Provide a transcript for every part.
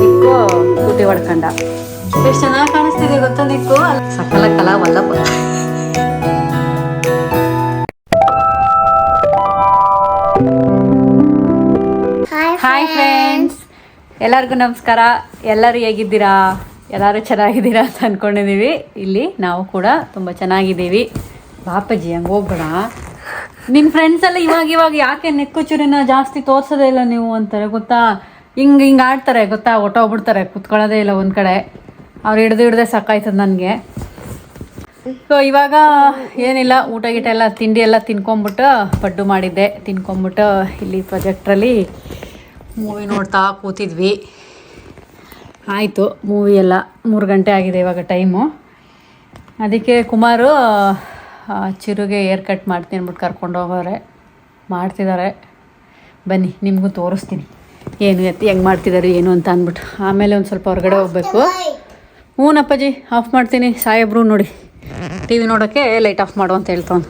ನಿಕ್ಕು ತುಟಿ ಹೊಡ್ಕಂಡ ಎಷ್ಟು ಚೆನ್ನಾಗಿ ಕಾಣಿಸ್ತಿದೆ ಗೊತ್ತಾ ನಿಕ್ಕು ಸಕಲ ಕಲಾ ವಲ್ಲಭ ಹಾಯ್ ಫ್ರೆಂಡ್ಸ್ ಎಲ್ಲರಿಗೂ ನಮಸ್ಕಾರ. ಎಲ್ಲರೂ ಹೇಗಿದ್ದೀರಾ? ಎಲ್ಲರೂ ಚೆನ್ನಾಗಿದ್ದೀರಾ ಅಂತ ಅಂದ್ಕೊಂಡಿದ್ದೀವಿ ಇಲ್ಲಿ ನಾವು ಕೂಡ ತುಂಬ ಚೆನ್ನಾಗಿದ್ದೀವಿ. ಬಾಪಾಜಿ, ಹಂಗೆ ಹೋಗ್ಬೇಡ. ನಿನ್ನ ಫ್ರೆಂಡ್ಸ್ ಎಲ್ಲ ಇವಾಗ ಇವಾಗ ಯಾಕೆ ನೆಕ್ಕು ಚುರಿನ ಜಾಸ್ತಿ ತೋರ್ಸೋದೇ ಇಲ್ಲ ನೀವು ಅಂತಾರೆ, ಗೊತ್ತಾ? ಹಿಂಗೆ ಹಿಂಗೆ ಆಡ್ತಾರೆ, ಗೊತ್ತಾ? ಹೊಟ್ಟೋಗ್ಬಿಡ್ತಾರೆ ಕುತ್ಕೊಳ್ಳೋದೇ ಇಲ್ಲ ಒಂದು ಕಡೆ. ಅವ್ರು ಹಿಡ್ದು ಹಿಡ್ದೆ ಸಾಕಾಯ್ತದ ನನಗೆ. ಸೊ ಇವಾಗ ಏನಿಲ್ಲ, ಊಟ ಗೀಟ ಎಲ್ಲ, ತಿಂಡಿ ಎಲ್ಲ ತಿನ್ಕೊಂಬಿಟ್ಟು ಪಡ್ಡು ಮಾಡಿದ್ದೆ. ತಿನ್ಕೊಂಬಿಟ್ಟು ಇಲ್ಲಿ ಪ್ರೊಜೆಕ್ಟ್ರಲ್ಲಿ ಮೂವಿ ನೋಡ್ತಾ ಕೂತಿದ್ವಿ. ಆಯಿತು ಮೂವಿ ಎಲ್ಲ ಮೂರು ಗಂಟೆ ಆಗಿದೆ ಇವಾಗ ಟೈಮು ಅದಕ್ಕೆ ಕುಮಾರು ಚಿರುಗೆ ಏರ್ ಕಟ್ ಮಾಡ್ತೀನಿ ಅಂದ್ಬಿಟ್ಟು ಕರ್ಕೊಂಡು ಹೋಗೋರೆ. ಮಾಡ್ತಿದ್ದಾರೆ ಬನ್ನಿ ನಿಮಗೂ ತೋರಿಸ್ತೀನಿ. ಏನು ಎತ್ತಿ ಹೆಂಗೆ ಮಾಡ್ತಿದ್ದಾರೆ ಏನು ಅಂತ ಅಂದ್ಬಿಟ್ಟು. ಆಮೇಲೆ ಒಂದು ಸ್ವಲ್ಪ ಹೊರಗಡೆ ಹೋಗ್ಬೇಕು. ಹ್ಞೂ ಅಪ್ಪಾಜಿ ಆಫ್ ಮಾಡ್ತೀನಿ. ಸಾಹೇಬ್ರು ನೋಡಿ. ಟಿ ವಿ ನೋಡೋಕ್ಕೆ ಲೈಟ್ ಆಫ್ ಮಾಡು ಅಂತ ಹೇಳ್ತವನು.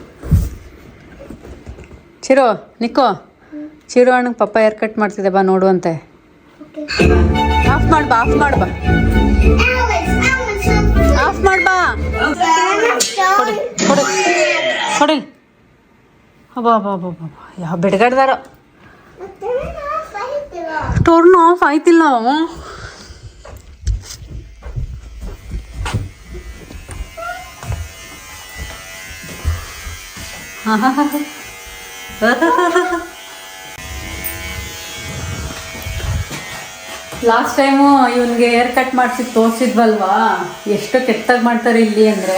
ಚಿರು ನಿಕ್ಕೋ. ಚಿರು ಅಣ್ಣಗೆ ಪಪ್ಪ ಏರ್ ಕಟ್ ಮಾಡ್ತಿದ್ದೆ ಬಾ ನೋಡುವಂತೆ ಆಫ್ ಮಾಡ್ಬಾ ಆಫ್ ಮಾಡ್ಬಾ ಆಫ್ ಮಾಡು ಬಾ. ಕೊಡಿ ಕೊಡಿ. ಕೊಡಿ. ಅಬ್ಬಾ ಅಬ್ಬಾ ಅಬ್ಬಾ ಅಬ್ಬಾ ಯಾವ ಬಿಡ್ಗಡ್ದಾರೋ. ಟೋರ್ನ್ ಆಫ್ ಆಯ್ತಿಲ್ಲ ಅವ ಲಾಸ್ಟ್ ಟೈಮು ಇವನಿಗೆ ಹೇರ್ ಕಟ್ ಮಾಡಿಸಿ ತೋರಿಸಿದ್ವಲ್ವಾ? ಎಷ್ಟು ಕೆಟ್ಟಾಗಿ ಮಾಡ್ತಾರೆ ಇಲ್ಲಿ ಅಂದರೆ,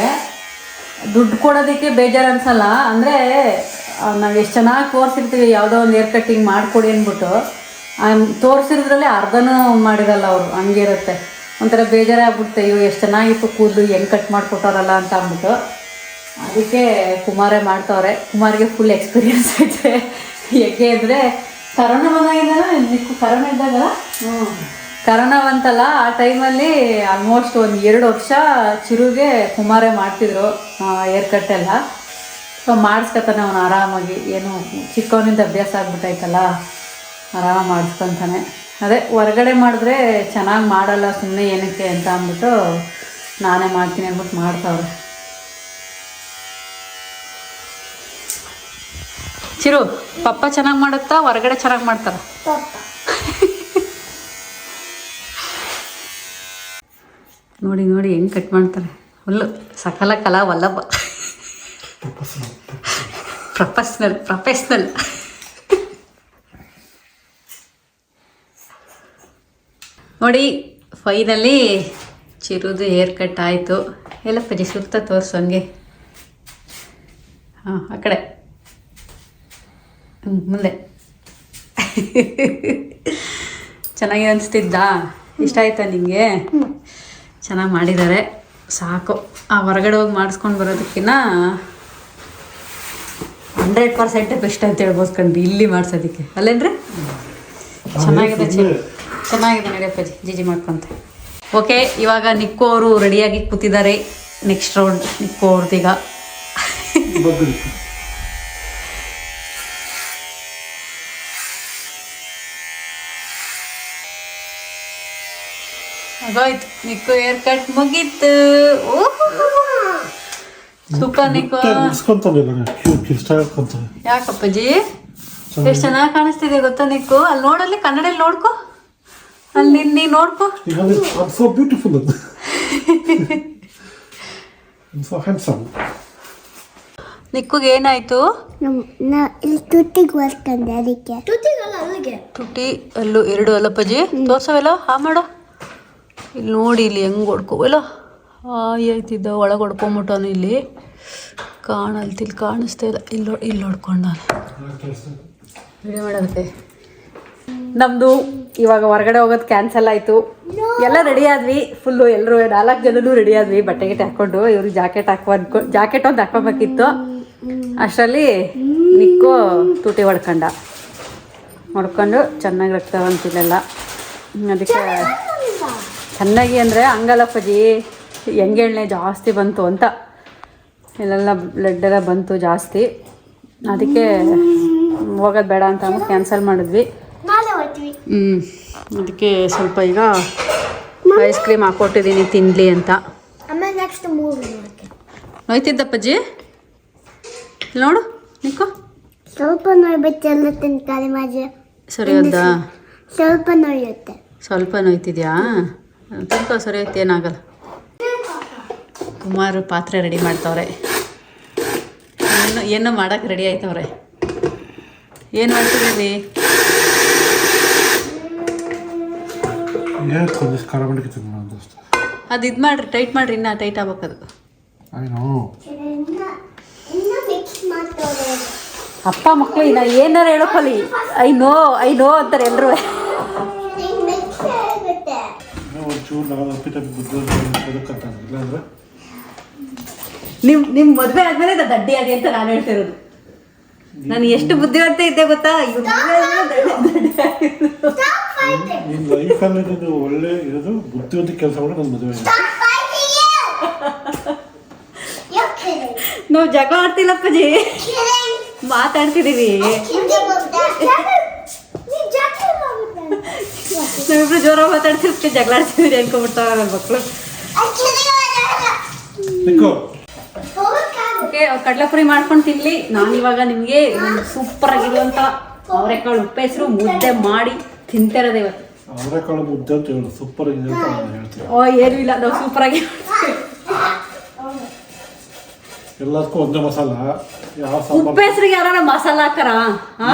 ದುಡ್ಡು ಕೊಡೋದಕ್ಕೆ ಬೇಜಾರು ಅನ್ಸಲ್ಲ. ಅಂದರೆ ನಾವು ಎಷ್ಟು ಚೆನ್ನಾಗಿ ತೋರಿಸಿರ್ತೀವಿ, ಯಾವುದೋ ಒಂದು ಹೇರ್ ಕಟ್ಟಿಂಗ್ ಮಾಡಿಕೊಡಿ ಅಂದ್ಬಿಟ್ಟು. ತೋರಿಸಿದ್ರಲ್ಲಿ ಅರ್ಧನೂ ಮಾಡಿರಲ್ಲ ಅವರು ಹಂಗೆ ಇರುತ್ತೆ ಒಂಥರ ಬೇಜಾರಾಗ್ಬಿಡುತ್ತೆ ಇವು ಎಷ್ಟು ಚೆನ್ನಾಗಿತ್ತು ಕೂದಲು, ಹೆಂಗೆ ಕಟ್ ಮಾಡಿಕೊಟ್ಟವ್ರಲ್ಲ ಅಂತ ಅಂದ್ಬಿಟ್ಟು. ಅದಕ್ಕೆ ಕುಮಾರೇ ಮಾಡ್ತವ್ರೆ. ಕುಮಾರಿಗೆ ಫುಲ್ ಎಕ್ಸ್ಪೀರಿಯನ್ಸ್ ಐತೆ. ಯಾಕೆ ಅಂದರೆ ಕರೋನಾ ಬಂದಾಗಿಂದ ನಿಕ್ಕು ಕರೋನಾ ಇದ್ದಾಗ ಹ್ಞೂ ಆ ಟೈಮಲ್ಲಿ ಆಲ್ಮೋಸ್ಟ್ ಒಂದು ಎರಡು ವರ್ಷ ಚಿರುಗೆ ಕುಮಾರೇ ಮಾಡ್ತಿದ್ರು ಏರ್ ಕಟ್ ಎಲ್ಲ ಸೊ, ಮಾಡಿಸ್ಕೊತಾನೆ ಅವನು ಆರಾಮಾಗಿ. ಏನು, ಚಿಕ್ಕವನಿಂದ ಅಭ್ಯಾಸ ಆಗ್ಬಿಟ್ಟೈತಲ್ಲ, ಆರಾಮ ಮಾಡಿಸ್ಕೊತಾನೆ. ಅದೇ, ಹೊರಗಡೆ ಮಾಡಿದ್ರೆ ಚೆನ್ನಾಗಿ ಮಾಡಲ್ಲ ಸುಮ್ಮನೆ ಏನಕ್ಕೆ ಅಂತ ಅಂದ್ಬಿಟ್ಟು ನಾನೇ ಮಾಡ್ತೀನಿ ಅಂದ್ಬಿಟ್ಟು ಮಾಡ್ತಾವ್ರೆ. ಚಿರು ಪಪ್ಪ ಚೆನ್ನಾಗಿ ಮಾಡುತ್ತಾ, ಹೊರಗಡೆ ಚೆನ್ನಾಗಿ ಮಾಡ್ತಾರ? ನೋಡಿ ನೋಡಿ, ಹೆಂಗೆ ಕಟ್ ಮಾಡ್ತಾರೆ. ಫುಲ್ಲು ಸಕಲ ಕಲಾ ವಲ್ಲಭ. ಪ್ರೊಫೆಷ್ನಲ್ ಪ್ರೊಫೆಷ್ನಲ್ ನೋಡಿ ಫೈನಲಿ ಚಿರುದು ಹೇರ್ ಕಟ್ ಆಯಿತು. ಎಲ್ಲಪ್ಪ ಸುತ್ತ ತೋರಿಸು ಹಂಗೆ. ಹಾಂ, ಆ ಕಡೆ. ಹ್ಮ್, ಮುಂದೆ. ಚೆನ್ನಾಗಿ ಅನಿಸ್ತಿದ್ದಾ? ಇಷ್ಟ ಆಯ್ತಾ ನಿಮಗೆ ಚೆನ್ನಾಗಿ ಮಾಡಿದ್ದಾರೆ ಸಾಕು. ಆ ಹೊರಗಡೆ ಹೋಗಿ ಮಾಡಿಸ್ಕೊಂಡು ಬರೋದಕ್ಕಿಂತ ಹಂಡ್ರೆಡ್ ಪರ್ಸೆಂಟ್ ಬೆಸ್ಟ್ ಅಂತ ಹೇಳ್ಬೋದು ಕಣ್ರಿ ಇಲ್ಲಿ ಮಾಡ್ಸೋದಕ್ಕೆ. ಅಲ್ಲೇನ್ರಿ? ಚೆನ್ನಾಗಿದೆ ಚೆನ್ನಾಗಿದೆ ಚೆನ್ನಾಗಿದೆ ಜಿ ಜಿ ಮಾಡ್ಕೊಂತ. ಓಕೆ ಇವಾಗ ನಿಕ್ಕು ಅವರು ರೆಡಿಯಾಗಿ ಕೂತಿದ್ದಾರೆ. ನೆಕ್ಸ್ಟ್ ರೌಂಡ್ ನಿಕ್ಕು ಅವ್ರದ್ದೀಗ ಆಗೋಯ್ತು ನಿಕ್ಕು ಏರ್ ಕಟ್ ಮುಗೀತು ಸೂಪರ್ ನಿಕ್ಕು. ಯಾಕಪ್ಪಾಜಿ? ಎಷ್ಟು ಚೆನ್ನಾಗಿ ಕಾಣಿಸ್ತಿದೆ ಗೊತ್ತಾ ನಿಕ್ಕು? ಅಲ್ಲಿ ನೋಡಲ್ಲಿ ಕನ್ನಡಲ್ಲಿ ನೋಡ್ಕೋ. ಅಲ್ಲಿ ನಿನ್ ನೀ ನೋಡ್ಕೊ. so beautiful I'm so ನಿಕ್ಕುಗೆ ಏನಾಯ್ತು? ತುಟಿ ಅಲ್ಲೂ ಎರಡು ಅಲ್ಲಪ್ಪಜ್ಜಿ ತೋರ್ಸವೆಲ್ಲ ಹಾ ಮಾಡು. ಇಲ್ಲಿ ನೋಡಿ, ಇಲ್ಲಿ ಹೆಂಗೆ ಹೊಡ್ಕೋವಲ್ಲ ಹಾಯ್ ಆಯ್ತಿದ್ದ ಒಳಗೆ ಹೊಡ್ಕೊಂಬಿಟ್ಟವನು ಇಲ್ಲಿ. ಕಾಣಲ್ತಿಲ್ಲಿ ಕಾಣಿಸ್ತಾ ಇಲ್ಲ. ಇಲ್ಲಿ ಇಲ್ಲಿ ಹೊಡ್ಕೊಂಡವನು ವಿಡಿಯೋ ಮಾಡೋದಕ್ಕೆ. ನಮ್ಮದು ಇವಾಗ ಹೊರಗಡೆ ಹೋಗೋದು ಕ್ಯಾನ್ಸಲ್ ಆಯಿತು. ಎಲ್ಲ ರೆಡಿ ಆದ್ವಿ. ಫುಲ್ಲು ಎಲ್ಲರೂ ನಾಲ್ಕು ಜನನೂ ರೆಡಿ ಆದ್ವಿ. ಬಟ್ಟೆ ಗಿಟ್ಟೆ ಹಾಕ್ಕೊಂಡು ಇವ್ರಿಗೆ ಜಾಕೆಟ್ ಹಾಕೋ ಅನ್ಕೊ ಜಾಕೆಟ್ ಒಂದು ಹಾಕೋಬೇಕಿತ್ತು ಅಷ್ಟರಲ್ಲಿ ನಿಕ್ಕು ತುಟಿ ಹೊಡ್ಕೊಂಡ. ಹೊಡ್ಕೊಂಡು ಚೆನ್ನಾಗಿ ಅದಕ್ಕೆ ಚೆನ್ನಾಗಿ ಅಂದರೆ ಹಂಗಲ್ಲಪ್ಪಜಿ ಹೆಂಗೆಣ್ಣೆ ಜಾಸ್ತಿ ಬಂತು ಅಂತ. ಇಲ್ಲೆಲ್ಲ ಬ್ಲಡ್ ಎಲ್ಲ ಬಂತು ಜಾಸ್ತಿ. ಅದಕ್ಕೆ ಹೋಗೋದು ಬೇಡ ಅಂತ ಅಂದ್ಬಿಟ್ಟು ಕ್ಯಾನ್ಸಲ್ ಮಾಡಿದ್ವಿ. ಹ್ಞೂ ಅದಕ್ಕೆ ಸ್ವಲ್ಪ ಈಗ ಐಸ್ ಕ್ರೀಮ್ ಹಾಕ್ಕೊಟ್ಟಿದ್ದೀನಿ ತಿನ್ನಲಿ ಅಂತ. ನೋಯ್ತಿದ್ದಪ್ಪಜ್ಜಿ ನೋಡು ನಿಕ್ಕು. ಸ್ವಲ್ಪ ಮಾಜೆ. ಸರಿ ಹೌದಾ ಸ್ವಲ್ಪ ನೋಯುತ್ತೆ. ಸ್ವಲ್ಪ ನೋಯ್ತಿದ್ಯಾ? ತಿನ್ಕೋ ಸರಿ ಐತಿ ಏನಾಗಲ್ಲ. ಕುಮಾರು ಪಾತ್ರೆ ರೆಡಿ ಮಾಡ್ತವ್ರೆ. ಏನು ಏನೋ ಮಾಡಕ್ಕೆ ರೆಡಿ ಆಯ್ತವ್ರೆ. ಏನು ಮಾಡ್ತಿದ್ದೀವಿ ಅದು ಇದು ಮಾಡ್ರಿ ಟೈಟ್ ಮಾಡ್ರಿ ಇನ್ನೂ ಟೈಟ್ ಆಗ್ಬೇಕದು ಐ ನೋ ಇನ್ನ ಮಿಕ್ಸ್ ಮಾಡ್ತವ್ರೆ ಅಪ್ಪ ಮಕ್ಕಳು ಇನ್ನ ಏನಾರ ಹೇಳೋಕಲಿ ಐ ನೋ ಐ ನೋ ಅಂತಾರೆ ಎಲ್ಲರೂ ಒಂಚೂರು ನಾವು ಅಪ್ಪಿ ತಪ್ಪಿ ಬುದ್ಧಿ ಬದುಕಂತ ಇಲ್ಲಾಂದ್ರೆ? ನಿಮ್ಮ ನಿಮ್ ಮದ್ವೆ ಆದ್ಮೇಲೆ ಅದು ದಡ್ಡಿ ಆಗಿ ಅಂತ ನಾನು ಹೇಳ್ತಿರೋದು. ನಾನು ಎಷ್ಟು ಬುದ್ಧಿವಂತ ಇದ್ದೆ ಗೊತ್ತಾ? ನಿಮ್ ಲೈಫ್ ಆದ್ಮೇಲೆ ದಡ್ಡಿ- ದಡ್ಡಿ ಆಗಿರೋದು. ನಿನ್ನ ಲೈಫಲ್ಲಿ ನೀನು ಒಳ್ಳೆ ಇರೋದು ಬುದ್ಧಿವಂತ ಕೆಲಸ ಮಾಡಿ ನನ್ನ ಮದುವೆ ಆಗಿದೆ You're kidding. ನಾವು ಜಗಳ Kidding. ಮಾತಾಡ್ತಿದೀವಿ. Kidding. ನಾವಿಬ್ರು ಜೋರ ಮಾತಾಡ್ತಿರ್ತೀವಿ ಜಗಳಾಡ್ತಿದ್ರಿ ಅನ್ಕೊಂಡ್ಬಿಡ್ತಾವ ನನ್ನ ಮಕ್ಕಳು. ಓಕೆ ಕಡಲೆಪುರಿ ಮಾಡ್ಕೊಂಡು ತಿನ್ಲಿ. ನಾನು ಇವಾಗ ನಿಮಗೆ ಸೂಪರ್ ಆಗಿರುವಂತ ಅವರೆಕಾಳು ಉಪ್ಪೆಸರು ಮುದ್ದೆ ಮಾಡಿ ತಿಂತಿರೋದೇ ಇವತ್ತು. ಅವರೆಕಾಳು ಮುದ್ದೆ ಅಂತ ಹೇಳಿ ಸೂಪರ್ ಆಗಿದೆ ಅಂತ ನಾನು ಹೇಳ್ತೀನಿ. ಓ ಏನೂ ಇಲ್ಲ ನಾವು ಸೂಪರ್ ಆಗಿ ಎಲ್ಲದಕ್ಕೂ ಒಂದೇ ಮಸಾಲ ಯಾವ ಸಾಂಬಾರು ಉಪ್ಪೆಸರಿಗೆ ಯಾರ ಮಸಾಲ ಹಾಕರ ಹಾ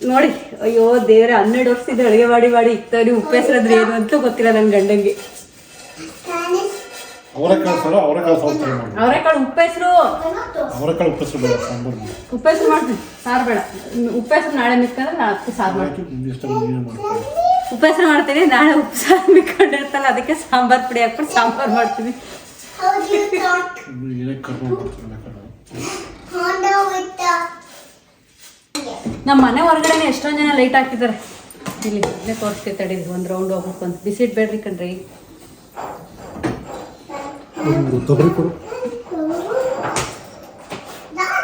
ನೋಡಿ ಅಯ್ಯೋ ದೇವ್ರ ಹನ್ನೆರಡು ವರ್ಷದಿಂದ ಅಡುಗೆ ಮಾಡಿ ಮಾಡಿ ಉಪ್ಪೇಸ್ರದ್ರೆ ಅಂದ್ರೆ ಏನು ಅಂತ ಗೊತ್ತಿಲ್ಲ ನನ್ನ ಗಂಡಂಗೆ. ಅವರೆಕಾಳು ಸರ ಉಪ್ಪೇಸ್ರು ಸಾಂಬಾರು ಮಾಡಿ ಅವರೆಕಾಳು ಉಪ್ಪು ಬೇಡ ಸಾಂಬಾರು ಮಾಡ್ತೀನಿ ಸಾರು ಬೇಡ. ಉಪ್ಪೇಸ್ರು ನಾಳೆ ಮಿಕ್ಕಂದ್ರೆ ನಾಳೆ ಸಾರು ಮಾಡ್ತೀನಿ. ನೀವೇ ಮಾಡ್ತೀನಿ ನಾಳೆ ಉಪ್ಪು ಸಾರು ಮಿಕ್ಕೊಂಡಿರ್ತಲ್ಲ ಅದಕ್ಕೆ ಸಾಂಬಾರು ಪುಡಿ ಹಾಕ್ಬಿಟ್ಟು ಸಾಂಬಾರು ಮಾಡ್ತೀನಿ How do you talk ಇನ್ನು ಏನೇ ಕರ್ಮ ಮಾಡ್ತಾರೆ ಬೇಕಾದ್ರೆ Honda with the ನಮ್ಮ ಮನೆ ಹೊರಗಡೆ ಎಷ್ಟೊಂದು ಜನ ಲೈಟ್ ಹಾಕಿದ್ದಾರೆ ಇಲ್ಲಿ ಇಲ್ಲೇ ತೋರಿಸ್ತೀವಿ ತಡೀರಿ ಒಂದು ರೌಂಡ್ ಹೋಗ್ಬೇಕು ಅಂತ. ಬಿಸಿಟ್ ಬೇಡ್ರಿ ಕಣ್ರಿ.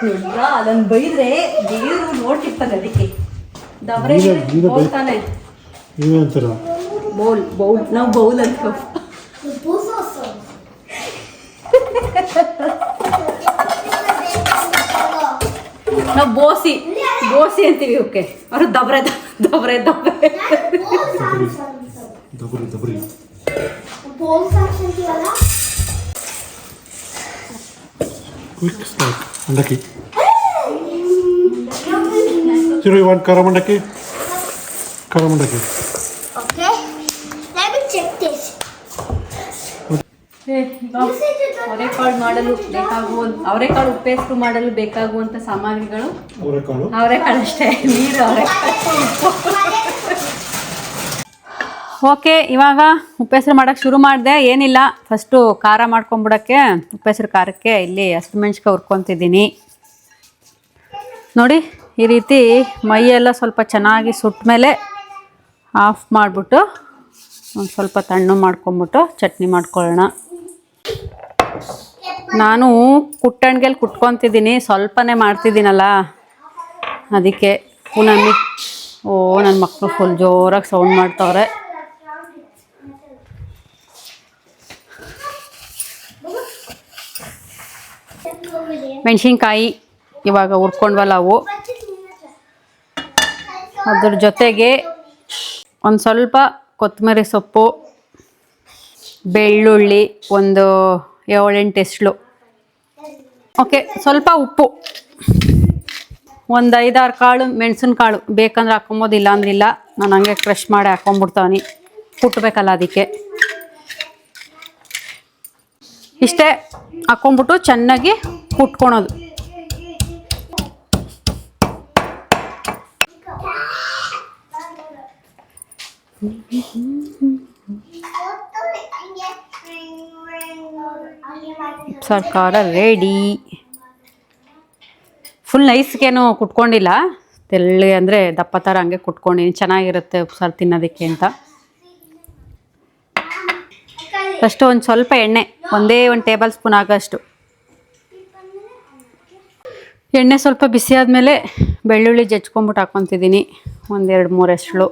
ನೋಡ್ರ ಅದನ್ನ ಬೈದ್ರೆ ನೀರು ನೋಡ್ತಿರ್ತಾರೆ ಅದಕ್ಕೆ. ದವರೆ ನೀನೇ- ನೀನೇ ಬೈ- ತಾನೆ. ನೀವೇ ಅಂತೀರ? ಬೌಲ್ ಬೌಲ್. ನಾವು ಬೌಲ್ ಅಂತ ನಾವು ಬೋಸಿ. ಬೋಸಿ ಅಂತೀವಿ ಓಕೆ ಅವರು ದಬ್ರೆ ದಬ್ರೆ ದಬ್ರೆ. ದಬರಿ ದಬರಿ. ಕ್ವಿಕ್ ಸ್ನಾಕ್ ಮಂಡಕ್ಕಿ. ಚಿರು ಇವಾನ್ ಖಾರ ಮಂಡಕ್ಕಿ? ಖಾರ ಮಂಡಕ್ಕಿ. ಅವರೆಕಾಳು ಮಾಡಲು ಬೇಕಾಗುವ ಅವರೆಕಾಳು ಉಪ್ಪೆಸರು ಮಾಡಲು ಬೇಕಾಗುವಂತ ಸಾಮಗ್ರಿಗಳು? ಅವರೆಕಾಳು ಅವರೆಕಾಳು ಅಷ್ಟೇ. ನೀರು ಅವರೆಕಾಳು ಓಕೆ ಇವಾಗ ಉಪ್ಪೆಸರು ಮಾಡೋಕ್ಕೆ ಶುರು ಮಾಡಿದೆ. ಏನಿಲ್ಲ ಫಸ್ಟು ಖಾರ ಮಾಡ್ಕೊಂಬಿಡೋಕ್ಕೆ ಉಪ್ಪೆಸರು ಖಾರಕ್ಕೆ ಇಲ್ಲಿ ಹಸಿಮೆಣ್ಸಿಕಾಯಿ ಹುರ್ಕೊತಿದ್ದೀನಿ. ನೋಡಿ ಈ ರೀತಿ ಮೈಯೆಲ್ಲ ಸ್ವಲ್ಪ ಚೆನ್ನಾಗಿ ಸುಟ್ಟ ಮೇಲೆ ಆಫ್ ಮಾಡಿಬಿಟ್ಟು ಒಂದು ಸ್ವಲ್ಪ ತಣ್ಣು ಮಾಡ್ಕೊಂಬಿಟ್ಟು ಚಟ್ನಿ ಮಾಡ್ಕೊಳ್ಳೋಣ. ನಾನು ಕುಟ್ಟಣಿಗೆಲ್ಲಿ ಕುಟ್ಕೊತಿದ್ದೀನಿ, ಸ್ವಲ್ಪನೇ ಮಾಡ್ತಿದ್ದೀನಲ್ಲ. ಅದಕ್ಕೆ ಪುನಃ ಓ ನನ್ನ ಮಕ್ಕಳು ಫುಲ್ ಜೋರಾಗಿ ಸೌಂಡ್ ಮಾಡ್ತವ್ರೆ. ಮೆಣಸಿನ್ಕಾಯಿ ಇವಾಗ ಹುರ್ಕೊಂಡ್ವಲ್ಲ ಅವು ಅದ್ರ ಜೊತೆಗೆ ಒಂದು ಸ್ವಲ್ಪ ಕೊತ್ತಂಬರಿ ಸೊಪ್ಪು, ಬೆಳ್ಳುಳ್ಳಿ, ಒಂದು ಏಳೆಂಟು ಎಸ್ಳು ಓಕೆ ಸ್ವಲ್ಪ ಉಪ್ಪು. ಒಂದು ಐದಾರು ಕಾಳು, ಮೆಣಸಿನ ಕಾಳು. ಬೇಕಂದ್ರೆ ಹಾಕೊಬೋದು ಇಲ್ಲ ಅಂದ್ರೆ ಇಲ್ಲ. ನಾನು ಹಂಗೆ ಕ್ರಷ್ ಮಾಡಿ ಹಾಕೊಂಡ್ಬಿಡ್ತಾವನಿ ಕುಟ್ಬೇಕಲ್ಲ ಅದಕ್ಕೆ. ಇಷ್ಟೇ ಹಾಕೊಂಡ್ಬಿಟ್ಟು ಚೆನ್ನಾಗಿ ಕುಟ್ಕೊಳೋದು. ಸರ್ಕಾರ ರೆಡಿ ಫುಲ್ ನೈಸ್ಗೇನು ಕುಟ್ಕೊಂಡಿಲ್ಲ. ತೆಳ್ಳಿ ಅಂದರೆ ದಪ್ಪ ಥರ ಹಂಗೆ ಕುಟ್ಕೊಂಡಿನಿ. ಚೆನ್ನಾಗಿರುತ್ತೆ ಉಪ್ಸಾರು ತಿನ್ನೋದಕ್ಕೆ ಅಂತ. ಫಸ್ಟ್ ಒಂದು ಸ್ವಲ್ಪ ಎಣ್ಣೆ, ಒಂದೇ ಒಂದು ಟೇಬಲ್ ಸ್ಪೂನ್ ಆಗೋಷ್ಟು. ಎಣ್ಣೆ ಸ್ವಲ್ಪ ಬಿಸಿ ಆದಮೇಲೆ ಬೆಳ್ಳುಳ್ಳಿ ಜಜ್ಕೊಂಬಿಟ್ಟು ಹಾಕ್ಕೊತಿದ್ದೀನಿ ಒಂದೆರಡು ಮೂರು ಎಸಳು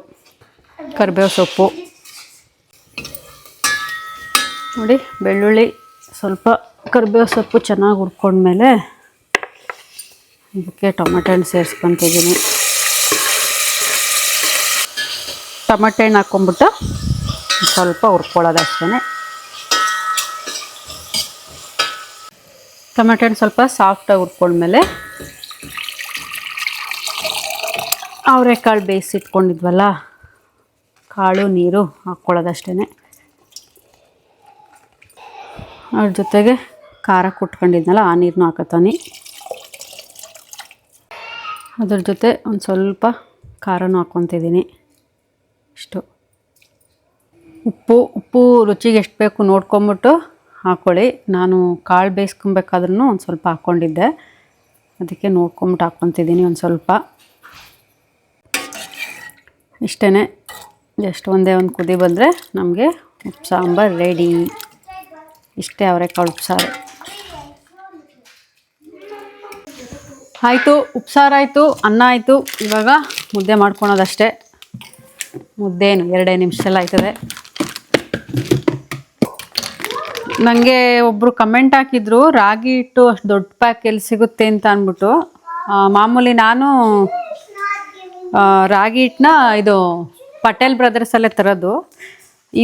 ಕರಿಬೇವು ಸೊಪ್ಪು. ನೋಡಿ, ಬೆಳ್ಳುಳ್ಳಿ ಸ್ವಲ್ಪ ಕರಿಬೇವು ಸೊಪ್ಪು ಚೆನ್ನಾಗಿ ಹುರ್ಕೊಂಡ್ಮೇಲೆ ಇದಕ್ಕೆ ಟೊಮೆಟೊ ಹಣ್ಣು ಸೇರಿಸ್ಕೊತಿದ್ದೀನಿ. ಟೊಮೆಟೊ ಹಣ್ಣು ಹಾಕ್ಕೊಂಬಿಟ್ಟು ಸ್ವಲ್ಪ ಹುರ್ಕೊಳ್ಳೋದು ಅಷ್ಟೇ ಟೊಮೆಟೊ ಹಣ್ಣು ಸ್ವಲ್ಪ ಸಾಫ್ಟಾಗಿ ಹುರ್ಕೊಂಡ್ಮೇಲೆ ಅವರೆಕಾಳು ಬೇಯಿಸಿಟ್ಕೊಂಡಿದ್ವಲ್ಲ, ಕಾಳು, ನೀರು ಹಾಕ್ಕೊಳ್ಳೋದಷ್ಟೇ ಅದ್ರ ಜೊತೆಗೆ ಖಾರ ಕುಟ್ಕೊಂಡಿದ್ನಲ್ಲ, ಆ ನೀರನ್ನೂ ಹಾಕತ್ತಾನೆ. ಅದ್ರ ಜೊತೆ ಒಂದು ಸ್ವಲ್ಪ ಖಾರನೂ ಹಾಕ್ಕೊತಿದ್ದೀನಿ ಇಷ್ಟು. ಉಪ್ಪು ಉಪ್ಪು ರುಚಿಗೆ ಎಷ್ಟು ಬೇಕು ನೋಡ್ಕೊಂಬಿಟ್ಟು ಹಾಕ್ಕೊಳ್ಳಿ ನಾನು ಕಾಳು ಬೇಯಿಸ್ಕೊಬೇಕಾದ್ರೂ ಒಂದು ಸ್ವಲ್ಪ ಹಾಕ್ಕೊಂಡಿದ್ದೆ ಅದಕ್ಕೆ ನೋಡ್ಕೊಂಬಿಟ್ಟು ಹಾಕ್ಕೊತಿದ್ದೀನಿ ಒಂದು ಸ್ವಲ್ಪ. ಇಷ್ಟೇ ಜಸ್ಟ್ ಒಂದೇ ಒಂದು ಕುದಿ ಬಂದರೆ ನಮಗೆ ಉಪ್ಪು, ಸಾಂಬಾರು ರೆಡಿ ಇಷ್ಟೇ ಅವರೆಕಾಳು ಉಪ್ಸಾರು ಆಯಿತು ಉಪ್ಸಾರು ಆಯಿತು, ಅನ್ನ ಆಯಿತು. ಇವಾಗ ಮುದ್ದೆ ಮಾಡ್ಕೊಳೋದಷ್ಟೇ. ಮುದ್ದೇನು, ಎರಡೇ ನಿಮಿಷದಲ್ಲಿ ಆಯ್ತದೆ. ನನಗೆ ಒಬ್ಬರು ಕಮೆಂಟ್ ಹಾಕಿದ್ರು, ರಾಗಿ ಹಿಟ್ಟು ಅಷ್ಟು ದೊಡ್ಡ ಪ್ಯಾಕ್ ಎಲ್ಲಿ ಸಿಗುತ್ತೆ ಅಂತ ಅಂದ್ಬಿಟ್ಟು. ಮಾಮೂಲಿ ನಾನು ರಾಗಿ ಹಿಟ್ಟನ್ನ ಇದು ಪಟೇಲ್ ಬ್ರದರ್ಸಲ್ಲೇ ತರೋದು.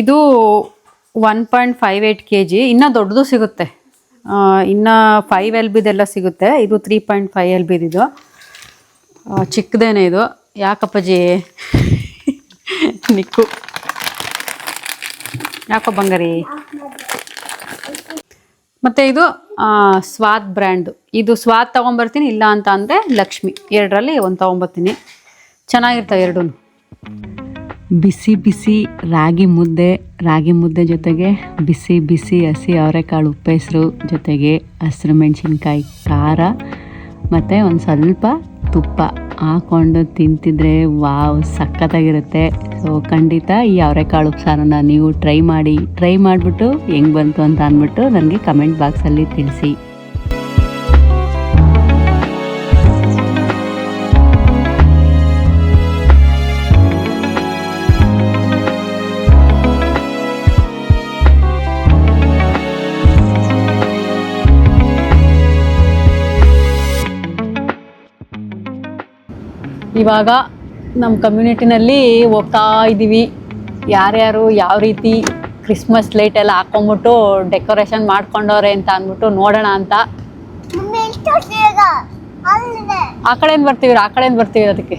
ಇದು one point five eight K G ಇನ್ನೂ ದೊಡ್ಡದು ಸಿಗುತ್ತೆ. ಇನ್ನು ಫೈವ್ ಎಲ್ ಬಿದೆಲ್ಲ ಸಿಗುತ್ತೆ. ಇದು ತ್ರೀ ಪಾಯಿಂಟ್ ಫೈವ್ ಎಲ್ ಬಿದಿದು ಚಿಕ್ಕದೇನೆ ಇದು. ಯಾಕಪ್ಪಾಜಿ? ನಿಕ್ಕು. ಯಾಕೋ ಬಂಗಾರಿ? ಮತ್ತು ಇದು ಸ್ವಾತ್ ಬ್ರ್ಯಾಂಡು. ಇದು ಸ್ವಾತ್ ತೊಗೊಂಬರ್ತೀನಿ, ಇಲ್ಲ ಅಂತ ಅಂದರೆ ಲಕ್ಷ್ಮಿ. ಎರಡರಲ್ಲಿ ಒಂದು ತೊಗೊಂಬರ್ತೀನಿ. ಚೆನ್ನಾಗಿರ್ತವೆ ಎರಡೂ ಬಿಸಿ ಬಿಸಿ ರಾಗಿ ಮುದ್ದೆ ರಾಗಿ ಮುದ್ದೆ ಜೊತೆಗೆ ಬಿಸಿ ಬಿಸಿ ಹಸಿ ಅವರೆಕಾಳು ಉಪ್ಪೆಸರು ಜೊತೆಗೆ ಹಸಿರು ಮೆಣಸಿನ್ಕಾಯಿ ಖಾರ ಮತ್ತು ಒಂದು ಸ್ವಲ್ಪ ತುಪ್ಪ ಹಾಕ್ಕೊಂಡು ತಿಂತಿದ್ರೆ ವಾವ್ ಸಖತ್ತಾಗಿರುತ್ತೆ. ಸೊ ಖಂಡಿತ ಈ ಅವರೆಕಾಳು ಉಪ್ಸಾರನ್ನ ನೀವು ಟ್ರೈ ಮಾಡಿ ಟ್ರೈ ಮಾಡಿಬಿಟ್ಟು ಹೆಂಗೆ ಬಂತು ಅಂತ ಅಂದ್ಬಿಟ್ಟು ನನಗೆ ಕಮೆಂಟ್ ಬಾಕ್ಸಲ್ಲಿ ತಿಳಿಸಿ. ಇವಾಗ ನಮ್ಮ ಕಮ್ಯುನಿಟಿನಲ್ಲಿ ಹೋಗ್ತಾ ಇದ್ದೀವಿ ಯಾರ್ಯಾರು ಯಾವ ರೀತಿ ಕ್ರಿಸ್ಮಸ್ ಲೈಟ್ ಎಲ್ಲ ಹಾಕೊಂಬಿಟ್ಟು ಡೆಕೋರೇಷನ್ ಮಾಡ್ಕೊಂಡವ್ರೆ ಅಂತ ಅಂದ್ಬಿಟ್ಟು ನೋಡೋಣ ಅಂತ. ಆ ಕಡೆಯಿಂದ ಬರ್ತೀವಿ ಆ ಕಡೆಯಿಂದ ಬರ್ತೀವಿ ಅದಕ್ಕೆ.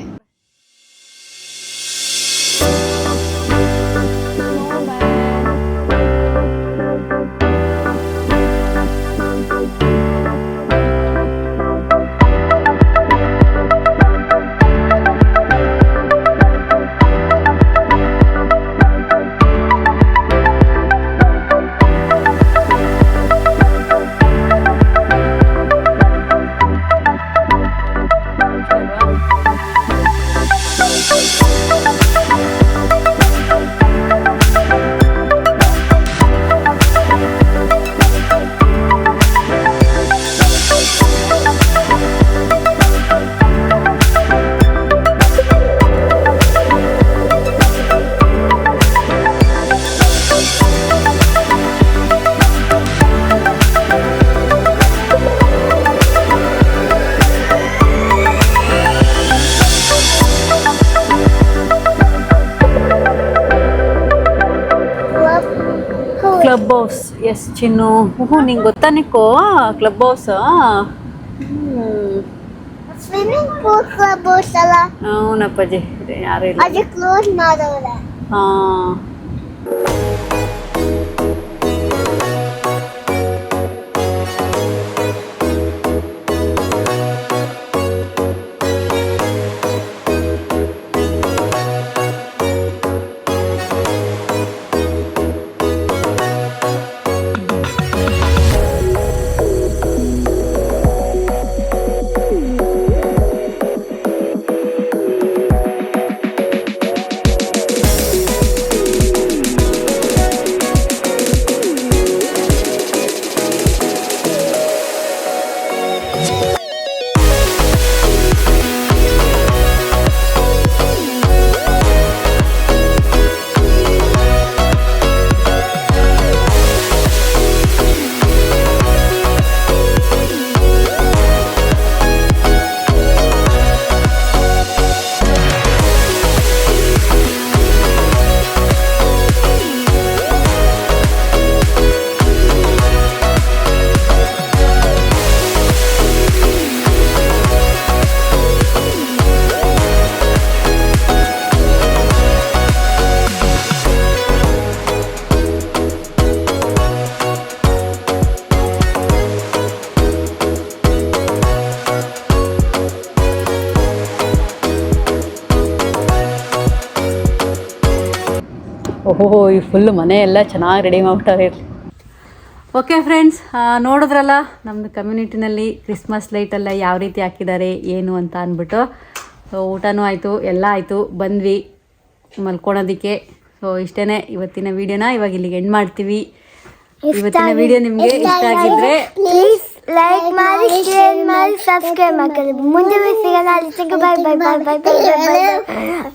ಎಸ್ ಚಿನ್ನು ಹ್ಞೂ ನಿಂಗೆ ಗೊತ್ತಾ Nikko club house swimming pool club ಅಲ್ಲ ಅವನಪ್ಪಾಜಿ ಯಾರು ಇಲ್ಲ ಅದು ಕ್ಲೋಸ್ ಮಾಡವ್ರೆ ಹಾಂ ಓಹೋ ಈ ಫುಲ್ ಮನೆ ಎಲ್ಲ ಚೆನ್ನಾಗಿ ರೆಡಿ ಮಾಡ್ಬಿಟ್ಟವ್ರೆ. ಓಕೆ ಫ್ರೆಂಡ್ಸ್ ನೋಡಿದ್ರಲ್ಲ ನಮ್ಮದು ಕಮ್ಯುನಿಟಿನಲ್ಲಿ ಕ್ರಿಸ್ಮಸ್ ಲೈಟೆಲ್ಲ ಯಾವ ರೀತಿ ಹಾಕಿದ್ದಾರೆ ಏನು ಅಂತ ಅಂದ್ಬಿಟ್ಟು. ಸೊ ಊಟನೂ ಆಯಿತು ಎಲ್ಲ ಆಯಿತು ಬಂದ್ವಿ. ಮಲ್ಕೊಳೋದಕ್ಕೆ. ಸೊ ಇಷ್ಟೇ ಇವತ್ತಿನ ವಿಡಿಯೋನ ಇವಾಗ ಇಲ್ಲಿಗೆ ಎಂಡ್ ಮಾಡ್ತೀವಿ. ಇವತ್ತಿನ ವಿಡಿಯೋ ನಿಮಗೆ ಇಷ್ಟ ಆಗಿದ್ರೆ ಪ್ಲೀಸ್ ಲೈಕ್ ಮಾಡಿ ಶೇರ್ ಮಾಡಿ ಸಬ್ಸ್ಕ್ರೈಬ್ ಮಾಡ್ಕೊಳ್ಳಿ. ಮುಂದೆ ಸಿಗೋಣ. ಅಲ್ಲಿ bye bye bye bye bye bye